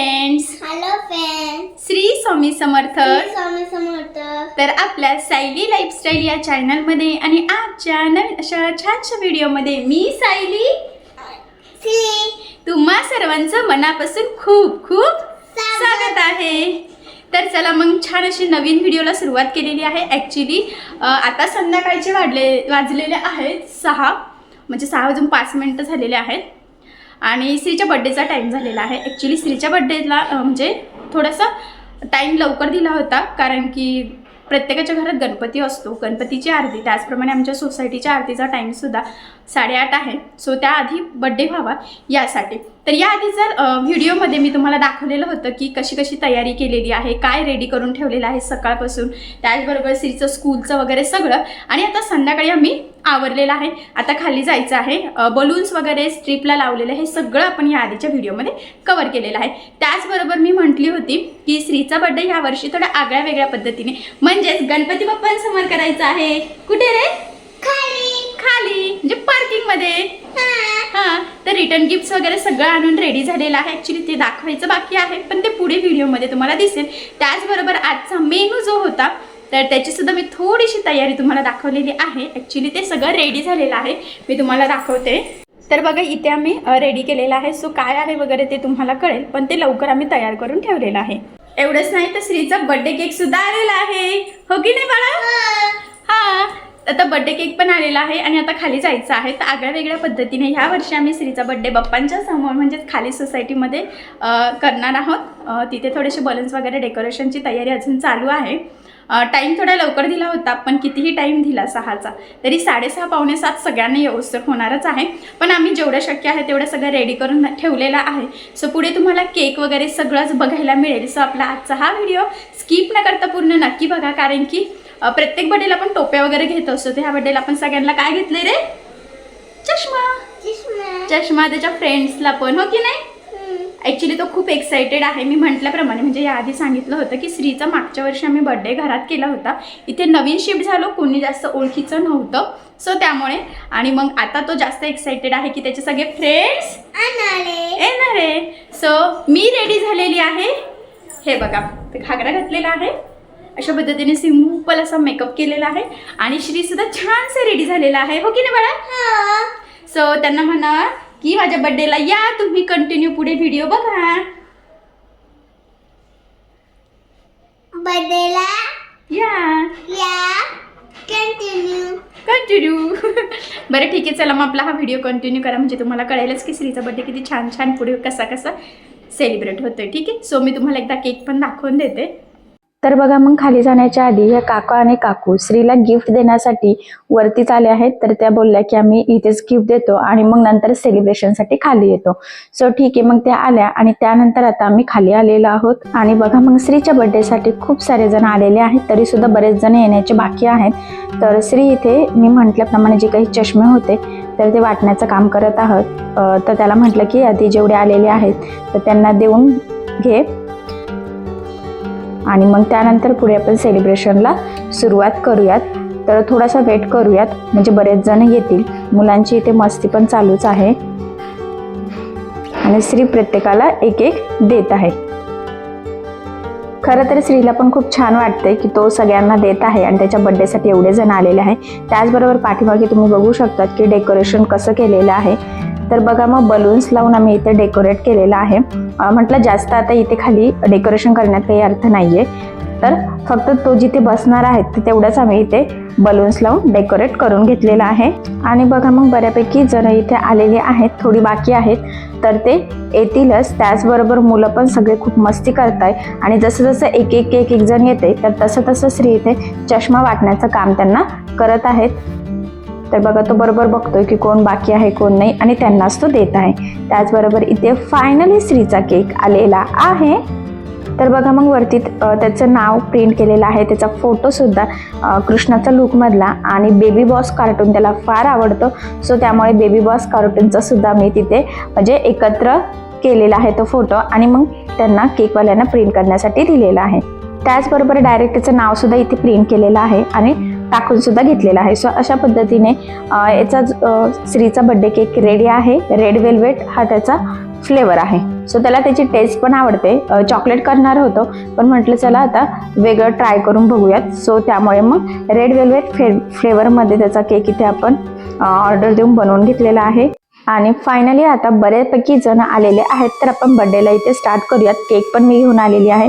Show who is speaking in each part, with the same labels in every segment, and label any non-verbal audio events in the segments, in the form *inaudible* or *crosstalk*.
Speaker 1: Friends
Speaker 2: hello friend
Speaker 1: Shri Swami Samarth.
Speaker 2: Swami Samarth.
Speaker 1: तर आपल्या Sayali lifestyle या चॅनलमध्ये आणि आजच्या नवीन अशा छानशा व्हिडिओमध्ये मी सायली.
Speaker 2: श्री
Speaker 1: तुम्हा सर्वांचं मनापासून खूप खूप स्वागत. आहे. तर चला मग छान अशी नवीन व्हिडिओला सुरुवात केलेली आहे. ॲक्च्युली आता संध्याकाळचे वाढले वाजलेले आहेत सहा म्हणजे सहा वाजून पाच मिनटं झालेले आहेत. आणि श्रीच्या बड्डेचा टाईम झालेला आहे. ॲक्च्युली श्रीच्या बड्डेला म्हणजे थोडासा टाईम लवकर दिला होता कारण की प्रत्येकाच्या घरात गणपती असतो. गणपतीची आरती त्याचप्रमाणे आमच्या सोसायटीच्या आरतीचा टाईमसुद्धा साडेआठ आहे. सो त्याआधी बड्डे व्हावा यासाठी. तर याआधी जर व्हिडिओमध्ये मी तुम्हाला दाखवलेलं होतं की कशी कशी तयारी केलेली आहे काय रेडी करून ठेवलेलं आहे सकाळपासून त्याचबरोबर स्त्रीचं स्कूलचं वगैरे सगळं. आणि आता संध्याकाळी आम्ही आवरलेलं आहे. आता खाली जायचं आहे. बलून्स वगैरे स्ट्रीपला लावलेलं हे सगळं आपण या आधीच्या व्हिडिओमध्ये कवर केलेलं आहे. त्याचबरोबर मी म्हटली होती की स्त्रीचा बड्डे ह्या वर्षी थोड्या आगळ्या वेगळ्या पद्धतीने. म्हणजेच गणपती बाप्पांसमोर करायचा आहे. कुठे रे?
Speaker 2: खाली.
Speaker 1: खाली म्हणजे पार्किंगमध्ये
Speaker 2: हा.
Speaker 1: हां तर रिटर्न गिफ्ट्स वगैरे सगळं आणून रेडी झालेलं आहे. ॲक्च्युली ते दाखवायचं बाकी आहे पण ते पुढे व्हिडिओमध्ये तुम्हाला दिसेल. त्याचबरोबर आजचा मेनू जो होता तर त्याची सुद्धा मी थोडीशी तयारी तुम्हाला दाखवलेली आहे. ॲक्च्युली ते सगळं रेडी झालेलं आहे. मी तुम्हाला दाखवते. तर बघा इथे आम्ही रेडी केलेलं आहे. सो काय आहे वगैरे ते तुम्हाला कळेल पण ते लवकर आम्ही तयार करून ठेवलेलं आहे. एवढंच नाही तर श्रीचा बड्डे केक सुद्धा आलेला आहे. हो की नाही बाळा? हा. आता बड्डे केक पण आलेला आहे आणि आता खाली जायचं आहे. तर आगळ्या वेगळ्या पद्धतीने ह्या वर्षी आम्ही श्रीचा बड्डे बाप्पांच्या समोर म्हणजेच खाली सोसायटीमध्ये करणार आहोत. तिथे थोडेसे बलून्स वगैरे डेकोरेशनची तयारी अजून चालू आहे. टाईम थोडा लवकर दिला होता पण कितीही टाईम दिला सहाचा तरी साडेसहा पावणे सात सगळ्यांना व्यवस्थित होणारच आहे. पण आम्ही जेवढं शक्य आहे तेवढं सगळं रेडी करून ठेवलेलं आहे. सो पुढे तुम्हाला केक वगैरे सगळंच बघायला मिळेल. सो आपला आजचा हा व्हिडिओ स्किप न करता पूर्ण नक्की बघा कारण की प्रत्येक बड्डेला आपण टोप्या वगैरे घेत असतो. तर ह्या बड्डेला आपण सगळ्यांना काय घेतले रे? चष्मा.
Speaker 2: चष्मा.
Speaker 1: चष्मा त्याच्या फ्रेंड्सला पण हो की नाही?
Speaker 2: हम्म.
Speaker 1: ॲक्च्युली तो खूप एक्सायटेड आहे. मी म्हटल्याप्रमाणे म्हणजे याआधी सांगितलं होतं की श्रीचा मागच्या वर्षी आम्ही बड्डे घरात केला होता. इथे नवीन शिफ्ट झालो कोणी जास्त ओळखीचं नव्हतं. सो त्यामुळे आणि मग आता तो जास्त एक्सायटेड आहे की त्याचे सगळे फ्रेंड्स येणार. आहे सो मी रेडी झालेली आहे. हे बघा ते घागरा घातलेला आहे. अशा पद्धतीने सिंपल असा मेकअप केलेला आहे. आणि श्री सुद्धा छानसं रेडी झालेला आहे. हो की नाही बाळा?
Speaker 2: हा.
Speaker 1: सो त्यांना म्हणा की माझ्या बड्डेला या तुम्ही कंटिन्यू पुढे व्हिडिओ बघा.
Speaker 2: बर्थडेला
Speaker 1: या.
Speaker 2: या कंटिन्यू
Speaker 1: कंटिन्यू *laughs* बरं ठीक आहे. चला मग आपला हा व्हिडिओ कंटिन्यू करा. म्हणजे तुम्हाला कळेलच की श्रीचा बड्डे किती छान छान पुढे कसा कसा सेलिब्रेट होतोय. ठीक आहे? सो मी तुम्हाला एकदा केक पण दाखवून देते.
Speaker 3: तर बघा मग खाली जाण्याच्या आधी या काका आणि काकू श्रीला गिफ्ट देण्यासाठी वरतीच आले आहेत. तर त्या बोलल्या की आम्ही इथेच गिफ्ट देतो आणि मग नंतर सेलिब्रेशनसाठी खाली येतो. सो ठीक आहे मग त्या आल्या आणि त्यानंतर आता आम्ही खाली आलेलो आहोत. आणि बघा मग श्रीच्या बर्थडेसाठी खूप सारे जण आलेले आहेत. तरी सुद्धा बरेच जण येण्याचे बाकी आहेत. तर श्री इथे मी म्हटल्याप्रमाणे जे काही चष्मे होते तर ते वाटण्याचं काम करत आहोत. तर त्याला म्हटलं की आधी जेवढे आलेले आहेत तर त्यांना देऊन घे. आणि मग त्यानंतर पुढे आपण सेलिब्रेशनला सुरुवात करूयात. तर थोडासा वेट करूयात. म्हणजे बरेच जण येतील. मुलांची इथे मस्ती पण चालूच आहे. आणि श्री प्रत्येकाला एक एक देत आहे. खरं तर स्त्रीला पण खूप छान वाटतंय की तो सगळ्यांना देत आहे आणि त्याच्या बड्डेसाठी एवढे जण आलेले आहे. त्याचबरोबर पाठीमागे तुम्ही बघू शकतात की डेकोरेशन कसं केलेलं आहे. तर बघा मग बलून्स लावून आम्ही इथे डेकोरेट केलेलं आहे. म्हटलं जास्त आता इथे खाली डेकोरेशन करण्यात काही अर्थ नाहीये. तर फक्त तो जिथे बसणार आहे तर तेवढंच आम्ही इथे बलून्स लावून डेकोरेट करून घेतलेलं आहे. आणि बघा मग बऱ्यापैकी जण इथे आलेले आहेत थोडी बाकी आहेत. तर ते येतीलच. त्याचबरोबर मुलं पण सगळे खूप मस्ती करताय. आणि जसं जसं एक एक एक एक जण येते तर तसं तसं श्री इथे चष्मा वाटण्याचं काम त्यांना करत आहेत. तर बघा तो बरोबर बघतोय की कोण बाकी आहे कोण नाही आणि त्यांनाच तो देत आहे. त्याचबरोबर इथे फायनली श्रीचा केक आलेला आहे. तर बघा मग वरती त्याचं नाव प्रिंट केलेलं आहे. त्याचा फोटोसुद्धा कृष्णाचा लुकमधला आणि बेबी बॉस कार्टून त्याला फार आवडतं. सो त्यामुळे बेबी बॉस कार्टूनचा सुद्धा मी तिथे म्हणजे एकत्र केलेला आहे तो फोटो आणि मग त्यांना केकवाल्यांना प्रिंट करण्यासाठी दिलेला आहे. त्याचबरोबर डायरेक्ट त्याचं नावसुद्धा इथे प्रिंट केलेलं आहे. आणि टाकून सुद्धा घेतलेला आहे. सो अशा पद्धतीने याचा श्रीचा बड्डे केक रेडी आहे. रेड वेल्वेट हा त्याचा फ्लेवर आहे.
Speaker 1: सो त्याला त्याची टेस्ट पण आवडते. चॉकलेट करणार होतो पण म्हटलं चला आता वेगळं ट्राय करून बघूयात. सो त्यामुळे मग रेड वेल्वेट फ्ले फ्लेवरमध्ये त्याचा केक इथे आपण ऑर्डर देऊन बनवून घेतलेला आहे. आणि फायनली आता बऱ्यापैकी जण आलेले आहेत. तर आपण बड्डेला इथे स्टार्ट करूयात. केक पण मी घेऊन आलेली आहे.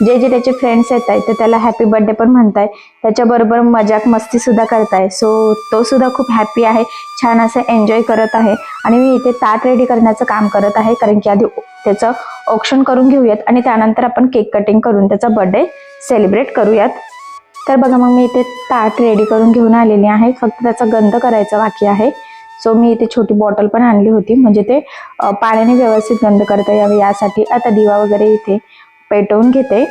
Speaker 1: जे जे त्याचे फ्रेंड्स येत आहेत तर त्याला हॅपी बर्थडे पण म्हणताय. त्याच्याबरोबर मजाक मस्ती सुद्धा करताय. सो तो सुद्धा खूप हॅपी आहे छान असं एन्जॉय करत आहे. आणि मी इथे ताट रेडी करण्याचं काम करत आहे कारण की आधी त्याचं ऑप्शन करून घेऊयात आणि त्यानंतर आपण केक कटिंग करून त्याचा बर्थडे सेलिब्रेट करूयात. तर बघा मग मी इथे ताट रेडी करून घेऊन आलेली आहे. फक्त त्याचा गंध करायचा बाकी आहे. सो मी इथे छोटी बॉटल पण आणली होती. म्हणजे ते पाण्याने व्यवस्थित गंध करता यावे यासाठी. आता दिवा वगैरे इथे पेटवून घेते.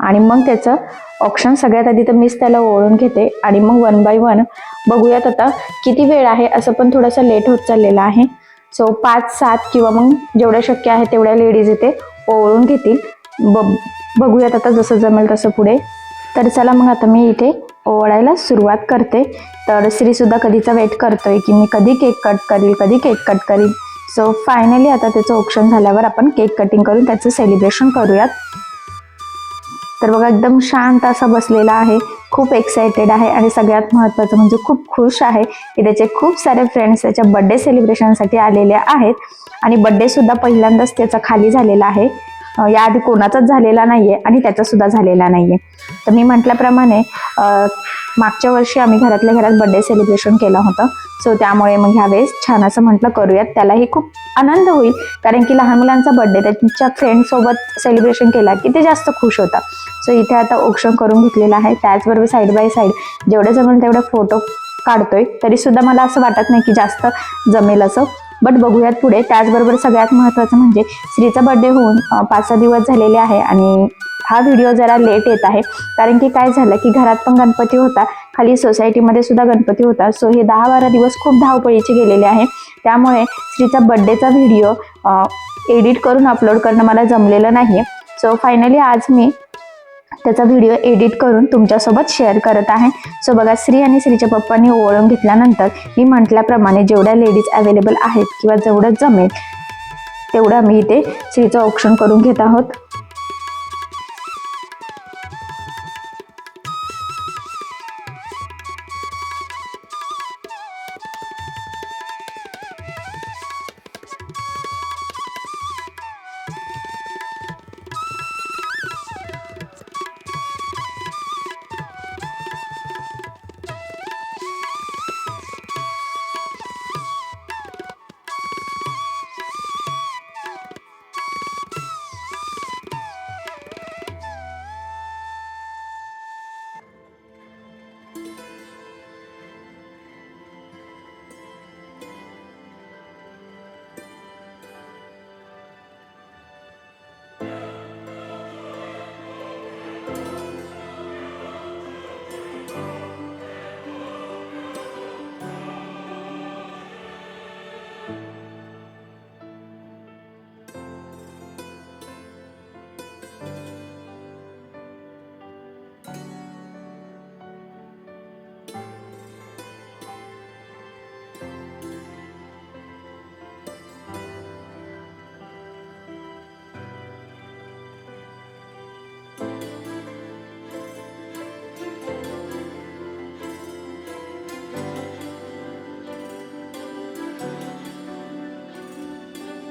Speaker 1: आणि मग त्याचं ऑप्शन सगळ्यात आधी तर मीच त्याला ओळून घेते. आणि मग वन बाय वन बघूयात आता किती वेळ आहे असं पण थोडंसं लेट होत चाललेलं आहे. सो पाच सात किंवा मग जेवढ्या शक्य आहे तेवढ्या लेडीज इथे ओळून घेतील. ब बघूयात आता जसं जमेल तसं पुढे. तर चला मग आता मी इथे ओवाळायला सुरुवात करते. तर श्रीसुद्धा कधीचा वेट करतोय की मी कधी केक कट करील कधी केक कट करील? सो फायनली आता त्याचं ऑप्शन झाल्यावर आपण केक कटिंग करून त्याचं सेलिब्रेशन करूयात. तर बघा एकदम शांत असा बसलेला आहे. खूप एक्सायटेड आहे आणि सगळ्यात महत्त्वाचं म्हणजे खूप खुश आहे की त्याचे खूप सारे फ्रेंड्स त्याच्या बड्डे सेलिब्रेशनसाठी आलेले आहेत. आणि बड्डेसुद्धा पहिल्यांदाच त्याचा खाली झालेला आहे. याआधी कोणाचाच झालेला नाही आहे आणि त्याचासुद्धा झालेला नाही आहे तर मी म्हटल्याप्रमाणे मागच्या वर्षी आम्ही घरातल्या घरात बड्डे सेलिब्रेशन केलं होतं. सो त्यामुळे मग ह्यावेळेस छान असं म्हटलं करूयात. त्यालाही खूप आनंद होईल. कारण की लहान मुलांचा बड्डे त्यांच्या फ्रेंडसोबत सेलिब्रेशन केला की ते जास्त खुश होतात. सो इथे आता ऑप्शन करून घेतलेलं आहे. त्याचबरोबर साईड बाय साईड जेवढे जमेल तेवढे फोटो काढतोय. तरीसुद्धा मला असं वाटत नाही की जास्त जमेल असं. बट बघूयात पुढे. त्याचबरोबर सगळ्यात महत्त्वाचं म्हणजे स्त्रीचा बड्डे होऊन पाच सहा दिवस झालेले आहे. आणि हा व्हिडिओ जरा लेट येत आहे. कारण की काय झालं की घरात पण गणपती होता. खाली सोसायटीमध्ये सुद्धा गणपती होता. सो हे दहा बारा दिवस खूप धावपळीचे गेलेले आहे. त्यामुळे श्रीचा बड्डेचा व्हिडिओ एडिट करून अपलोड करणं मला जमलेलं नाही सो फायनली आज मी त्याचा व्हिडिओ एडिट करून तुमच्यासोबत शेअर करत आहे. सो बघा श्री आणि श्रीच्या पप्पांनी ओळून घेतल्यानंतर मी म्हटल्याप्रमाणे जेवढ्या लेडीज अवेलेबल आहेत किंवा जेवढं जमेल तेवढं मी इथे श्रीचं औक्षण करून घेत आहोत.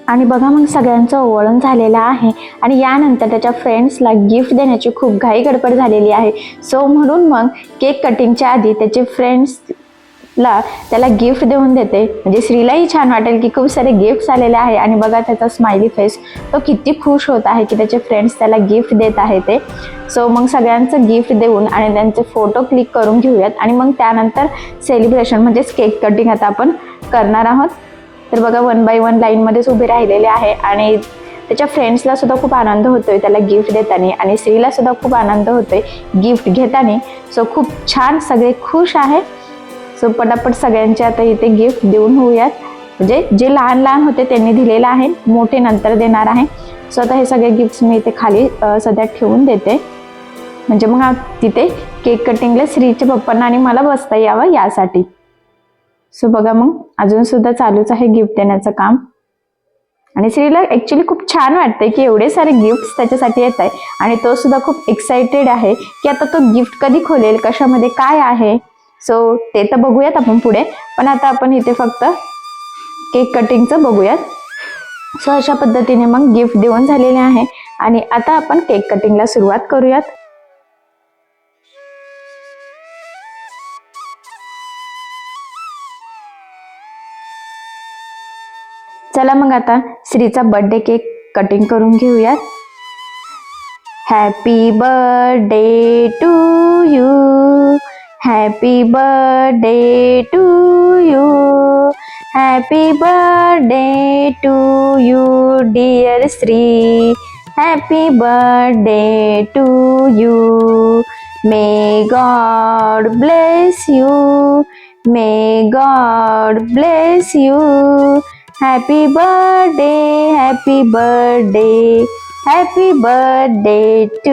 Speaker 1: आणि बघा मग सगळ्यांचं ओवळण झालेलं आहे. आणि यानंतर त्याच्या फ्रेंड्सला गिफ्ट देण्याची खूप घाई गडबड झालेली आहे. सो म्हणून मग केक कटिंगच्या आधी त्याचे फ्रेंड्सला त्याला गिफ्ट देऊन देते. म्हणजे श्रीलाही छान वाटेल की खूप सारे गिफ्ट्स आलेले आहे. आणि बघा त्याचा स्माइली फेस तो किती खुश होत आहे की त्याचे फ्रेंड्स त्याला गिफ्ट देत आहे ते. सो मग सगळ्यांचं गिफ्ट देऊन आणि त्यांचे फोटो क्लिक करून घेऊयात. आणि मग त्यानंतर सेलिब्रेशन म्हणजेच केक कटिंग आता आपण करणार आहोत. तर बघा वन बाय वन लाईनमध्येच उभे राहिलेले आहे आणि त्याच्या फ्रेंड्सला सुद्धा खूप आनंद होतोय त्याला गिफ्ट देताना आणि स्त्रीला सुद्धा खूप आनंद होतोय गिफ्ट घेताना. सो खूप छान सगळे खुश आहे. सो पटापट सगळ्यांचे आता इथे गिफ्ट देऊन होऊयात. म्हणजे जे लहान लहान होते त्यांनी दिलेलं आहे मोठे नंतर देणार आहे. सो आता हे सगळे गिफ्ट्स मी इथे खाली सध्या ठेवून देते. म्हणजे मग तिथे केक कटिंगला श्रीच्या पप्पांना आणि मला बसता यावं यासाठी. सो बघा मग अजून सुद्धा चालूच आहे गिफ्ट देण्याचं काम. आणि श्रीला ॲक्च्युली खूप छान वाटतंय की एवढे सारे गिफ्ट्स त्याच्यासाठी येत आहे. आणि तो सुद्धा खूप एक्साइटेड आहे की आता तो गिफ्ट कधी खोलेल कशामध्ये काय आहे. सो ते तर बघूयात आपण पुढे. पण आता आपण इथे फक्त केक कटिंगचं बघूयात. सो अशा पद्धतीने मग गिफ्ट देऊन झालेले आहे. आणि आता आपण केक कटिंगला सुरुवात करूयात. चला मग आता श्रीचा बर्थडे केक कटिंग करून घेऊयात. Happy birthday to you happy birthday to you happy birthday to you dear Shri happy birthday to you may God bless you may God bless you happy birthday happy birthday happy birthday to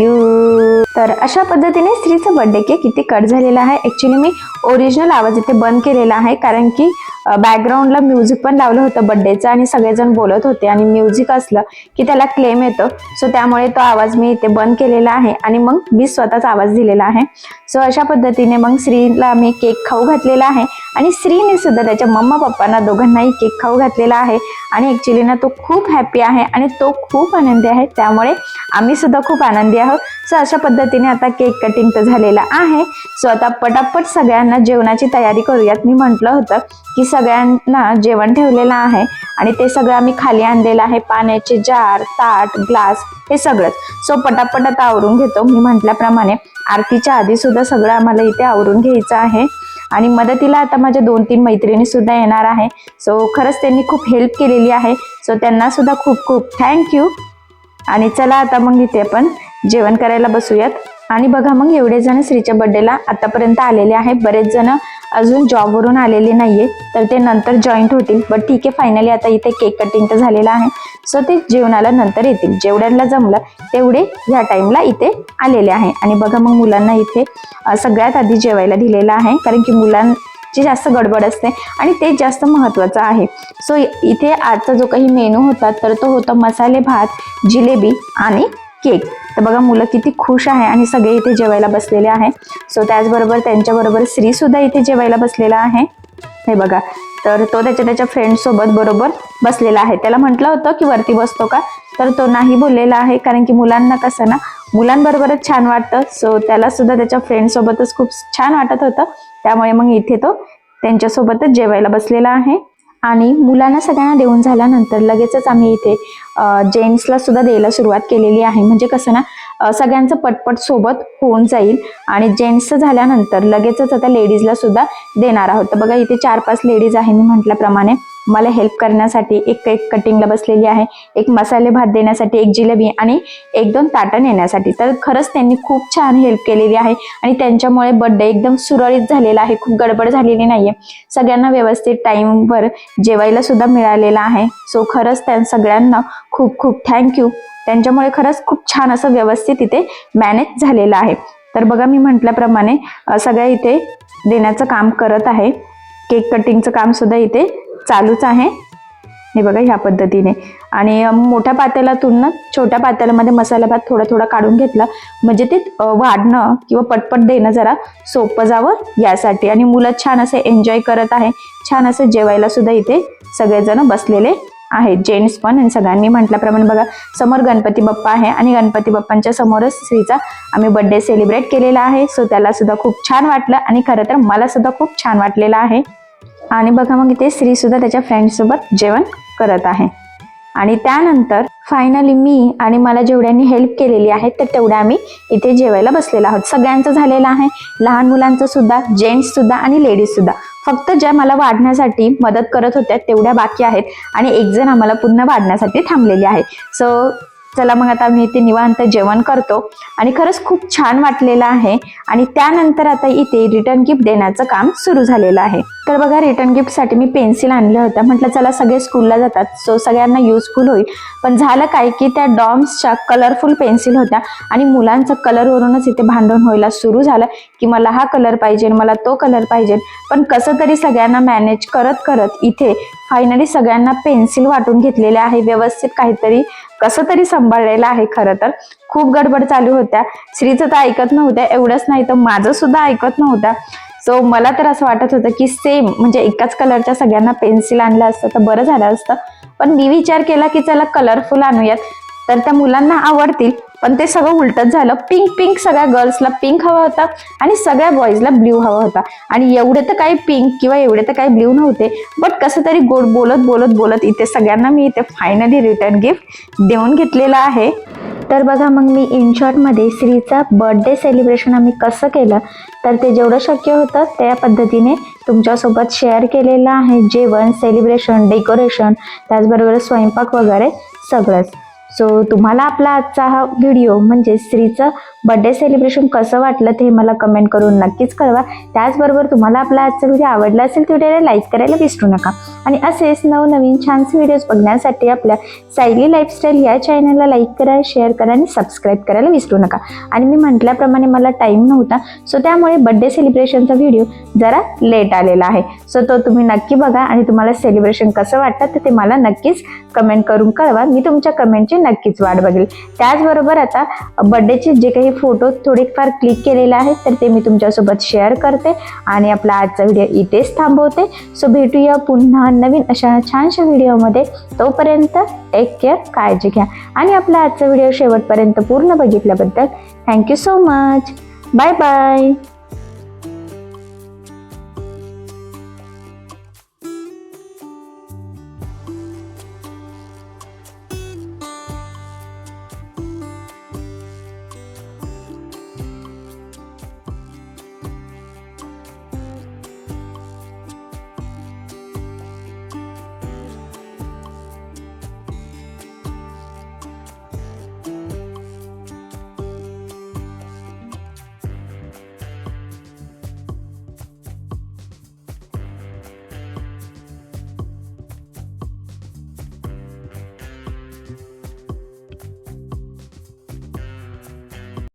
Speaker 1: you तर अशा पद्धतीने स्त्रीचा birthday cake इथे cut झालेला आहे. Actually मी original आवाज इथे बंद केलेला आहे कारण की बॅकग्राऊंडला म्युझिक पण लावलं होतं बड्डेचं आणि सगळेजण बोलत होते आणि म्युझिक असलं की त्याला क्लेम येतं. सो त्यामुळे तो आवाज मी इथे बंद केलेला आहे आणि मग मी स्वतःच आवाज दिलेला आहे. सो अशा पद्धतीने मग श्रीला मी केक खाऊ घातलेला आहे आणि श्रीने सुद्धा त्याच्या मम्मा पप्पांना दोघांनाही केक खाऊ घातलेला आहे. आणि ॲक्च्युली ना तो खूप हॅपी आहे आणि तो खूप आनंदी आहे. त्यामुळे आम्ही सुद्धा खूप आनंदी आहोत. सो अशा पद्धतीने आता केक कटिंग तर झालेला आहे. सो आता पटापट सगळ्यांना जेवणाची तयारी करूयात. मी म्हटलं होतं की सगळ्यांना जेवण ठेवलेलं आहे आणि ते सगळं आम्ही खाली आणलेलं आहे. पाण्याचे जार ताट ग्लास हे सगळंच. सो पटापट आता आवरून घेतो. मी म्हटल्याप्रमाणे आरतीच्या आधी सुद्धा सगळं आम्हाला इथे आवरून घ्यायचं आहे. आणि मदतीला आता माझ्या दोन तीन मैत्रिणी सुद्धा येणार आहे. सो खरंच त्यांनी खूप हेल्प केलेली आहे. सो त्यांना सुद्धा खूप खूप थँक्यू आणि चला आता मग इथे आपण जेवण करायला बसूयात. आणि बघा मग एवढे जण श्रीच्या बर्थडेला आतापर्यंत आलेले आहे. बरेच जण अजून जॉबवरून आलेले नाहीये तर ते नंतर जॉईंट होतील. बट ठीक आहे फायनली आता इथे केक कटिंग तर झालेला आहे. सो ते जेवणाला नंतर येतील. जेवढ्याला जमलं तेवढे ह्या टाईमला इथे आलेले आहे. आणि बघा मग मुलांना इथे सगळ्यात आधी जेवायला दिलेलं आहे. कारण की मुलांची जास्त गडबड असते आणि ते जास्त महत्त्वाचं आहे. सो इथे आजचा जो काही मेनू होता तर तो होता मसाले भात जिलेबी आणि केक तर बघा मुलं किती खुश आहे आणि सगळे इथे जेवायला बसलेले आहे. सो त्याचबरोबर त्यांच्याबरोबर श्री सुद्धा इथे जेवायला बसलेला आहे. हे बघा तर तो त्याच्या त्याच्या फ्रेंडसोबत बरोबर बसलेला आहे. त्याला म्हटलं होतं की वरती बसतो का? तर तो नाही बोललेला आहे कारण की मुलांना कसं ना मुलांबरोबरच छान वाटतं. सो त्याला सुद्धा त्याच्या फ्रेंडसोबतच खूप छान वाटत होतं. त्यामुळे मग इथे तो त्यांच्यासोबतच जेवायला बसलेला आहे. आणि मुलांना सगळ्यांना देऊन झाल्यानंतर लगेचच आम्ही इथे जेंट्सला सुद्धा द्यायला सुरुवात केलेली आहे. म्हणजे कसं ना सगळ्यांचं पटपट सोबत होऊन जाईल आणि जेंट्सचं झाल्यानंतर लगेचच आता लेडीजला सुद्धा देणार आहोत. तर बघा इथे चार पाच लेडीज आहे मी म्हटल्याप्रमाणे. मला हेल्प करण्यासाठी एक केक कटिंगला बसलेली आहे. एक मसाले भात देण्यासाठी एक जिलेबी आणि एक दोन ताटं नेण्यासाठी. तर खरंच त्यांनी खूप छान हेल्प केलेली आहे आणि त्यांच्यामुळे बर्थडे एकदम सुरळीत झालेला आहे. खूप गडबड झालेली नाहीये. सगळ्यांना व्यवस्थित टाईमवर जेवायला सुद्धा मिळालेला आहे. सो खरंच त्या सगळ्यांना खूप खूप थँक्यू त्यांच्यामुळे खरंच खूप छान असं व्यवस्थित इथे मॅनेज झालेलं आहे. तर बघा मी म्हटल्याप्रमाणे सगळ्या इथे देण्याचं काम करत आहे. केक कटिंगचं काम सुद्धा इथे चालूच आहे. हे बघा ह्या पद्धतीने. आणि मोठ्या पातेल्यातून ना छोट्या पातेल्यामध्ये मसाला भात थोडा थोडा काढून घेतला. म्हणजे ते वाढणं किंवा पटपट देणं जरा सोपं जावं यासाठी. आणि मुलं छान असे एन्जॉय करत आहे. छान असं जेवायला सुद्धा इथे सगळेजण बसलेले आहेत. जेंट्स पण आणि सगळ्यांनी म्हटल्याप्रमाणे बघा समोर गणपती बाप्पा आहे आणि गणपती बाप्पांच्या समोरच श्रीचा आम्ही बर्थडे सेलिब्रेट केलेला आहे. सो त्याला सुद्धा खूप छान वाटलं आणि खरं तर मला सुद्धा खूप छान वाटलेलं आहे. आणि बघा मग इथे स्त्री सुद्धा त्याच्या फ्रेंडसोबत जेवण करत आहे. आणि त्यानंतर फायनली मी आणि मला जेवढ्यांनी हेल्प केलेली आहे तर तेवढ्या आम्ही इथे जेवायला बसलेलो आहोत. सगळ्यांचं झालेलं आहे. लहान मुलांचं सुद्धा जेंट्स सुद्धा आणि लेडीज सुद्धा. फक्त ज्या मला वाढण्यासाठी मदत करत होत्या तेवढ्या बाकी आहेत. आणि एक जण आम्हाला पुन्हा वाढण्यासाठी थांबलेली आहे. सो चला मग आता आम्ही इथे निवांत जेवण करतो. आणि खरंच खूप छान वाटलेलं आहे. आणि त्यानंतर आता इथे रिटर्न गिफ्ट देण्याचं काम सुरू झालेलं आहे. तर बघा रिटर्न गिफ्टसाठी मी पेन्सिल आणल्या होत्या म्हटलं चला सगळे स्कूलला जातात. सो सगळ्यांना युजफुल होईल. पण झालं काय की त्या डॉम्सच्या कलरफुल पेन्सिल होत्या. आणि मुलांचं कलरवरूनच इथे भांडण व्हायला सुरू झालं की मला हा कलर पाहिजे मला तो कलर पाहिजे. पण कसं तरी सगळ्यांना मॅनेज करत करत इथे फायनली सगळ्यांना पेन्सिल वाटून घेतलेल्या आहे. व्यवस्थित काहीतरी कसं तरी सांभाळलेलं आहे खरं तर. खूप गडबड चालू होत्या. श्रीचं तर ऐकत नव्हत्या एवढंच नाही तर माझं सुद्धा ऐकत नव्हत्या. सो मला तर असं वाटत होतं की सेम म्हणजे एकाच कलरच्या सगळ्यांना पेन्सिल आणलं असतं तर बरं झालं असतं. पण मी विचार केला की चला कलरफुल आणूयात. तर त्या मुलांना आवडतील. पण ते सगळं उलटच झालं. पिंक पिंक सगळ्या गर्ल्सला पिंक हवा होता आणि सगळ्या बॉईजला ब्ल्यू हवा होता. आणि एवढे तर काही पिंक किंवा एवढे तर काही ब्ल्यू नव्हते. बट कसं तरी गोड बोलत बोलत बोलत इथे सगळ्यांना मी इथे फायनली रिटर्न गिफ्ट देऊन घेतलेलं आहे. तर बघा मग मी इन शॉर्टमध्ये श्रीचा बर्थडे सेलिब्रेशन आम्ही कसं केलं? तर ते जेवढं शक्य होतं त्या पद्धतीने तुमच्यासोबत शेअर केलेलं आहे. जेवण सेलिब्रेशन डेकोरेशन त्याचबरोबर स्वयंपाक वगैरे सगळंच. सो तुम्हाला आपला आजचा हा व्हिडिओ म्हणजे स्त्रीचं बर्थडे सेलिब्रेशन कसं वाटलं ते मला कमेंट करून नक्कीच कळवा. त्याचबरोबर तुम्हाला आपला आजचा व्हिडिओ आवडला असेल तर व्हिडिओला लाईक करायला विसरू नका. आणि असेच नवनवीन छानसे व्हिडिओज बघण्यासाठी आपल्या सायली लाईफस्टाईल या चॅनलला लाईक करा शेअर करा आणि सबस्क्राईब करायला विसरू नका. आणि मी म्हटल्याप्रमाणे मला टाईम नव्हता सो त्यामुळे बड्डे सेलिब्रेशनचा व्हिडिओ जरा लेट आलेला आहे. सो तो तुम्ही नक्की बघा आणि तुम्हाला सेलिब्रेशन कसं वाटतं तर ते मला नक्कीच कमेंट करून कळवा. मी तुमच्या कमेंटची नक्कीच वाट बघेल. त्याचबरोबर आता बड्डेचे जे काही फोटो थोडेफार क्लिक केलेले आहेत तर ते मी तुमच्यासोबत शेअर करते आणि आपला आजचा व्हिडिओ इथेच थांबवते. सो भेटूया पुन्हा नवीन अशा छानशा व्हिडिओमध्ये तोपर्यंत टेक केअर काळजी घ्या. आणि आपला आजचा व्हिडिओ शेवटपर्यंत पूर्ण बघितल्याबद्दल thank you so much bye bye